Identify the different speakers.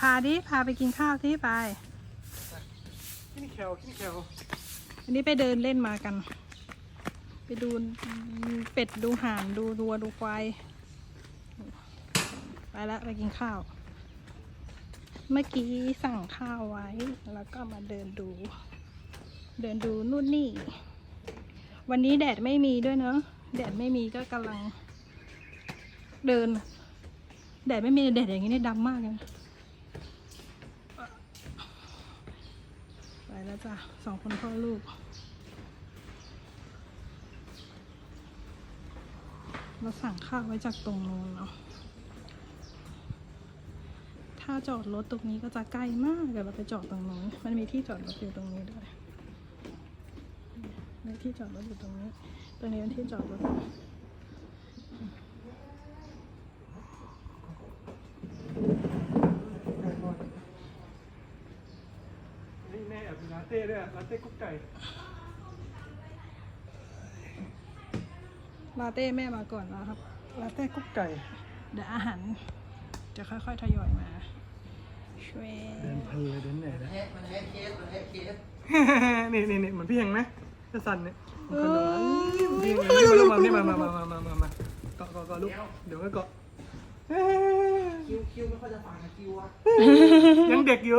Speaker 1: พาดิพาไปกินข้าวที่ไป
Speaker 2: ขี้นี่แคลขี้นี่แคล
Speaker 1: วันนี้ไปเดินเล่นมากัน ไปดูเป็ดดูห่านดูวัวดูควายไปแล้วไปกินข้าว เมื่อกี้สั่งข้าวไว้ แล้วก็มาเดินดู เดินดูนู่นนี่ วันนี้แดดไม่มีด้วยเนอะแดดไม่มีก็กำลัง เดิน แดดไม่มีแดดอย่างนี้เนี่ยดำมากเลยนะ ไปแล้วจ้ะสองคนพ่อลูก เราสั่งข้าวไว้จากตรงนู้นเนาะถ้าจอดรถตรงนี้ก็จะใกล้มากเดี๋ยวเราไปจอดตรงนู้นมันมีที่จอดรถอยู่ตรงนี้ด้วยมีที่จอดรถอยู่ตรงนี้ ตรงนี้เป็นที่จอดรถ
Speaker 2: ม่แอบมีลาเต้ด้วยอะลาเต้กุ๊กไก่
Speaker 1: ลาเต้แม่มาก่อนแล้วครับ
Speaker 2: ลาเต้กุ๊กไก่
Speaker 1: เดี๋ยวอาหารจะค่อยๆทยอยมาช่วย
Speaker 2: เดินเพลินเลยเดินเหนื่อยนะ
Speaker 3: แฮะมันแฮะเคสมันแฮะเคส
Speaker 2: นี่นี่นี่เหมือนพี่เฮงไหมจะสั่นเนี่ย
Speaker 1: เอ
Speaker 2: พี่
Speaker 1: อ
Speaker 2: เฮงเลยมานี่มามามามามามามาเกาะเกาะเกาะลูกเดี๋ยวก็เกาะ
Speaker 3: คิวคิวไม่ค่อยจะฟังนะคิวอะ
Speaker 2: ยังเด็กอยู่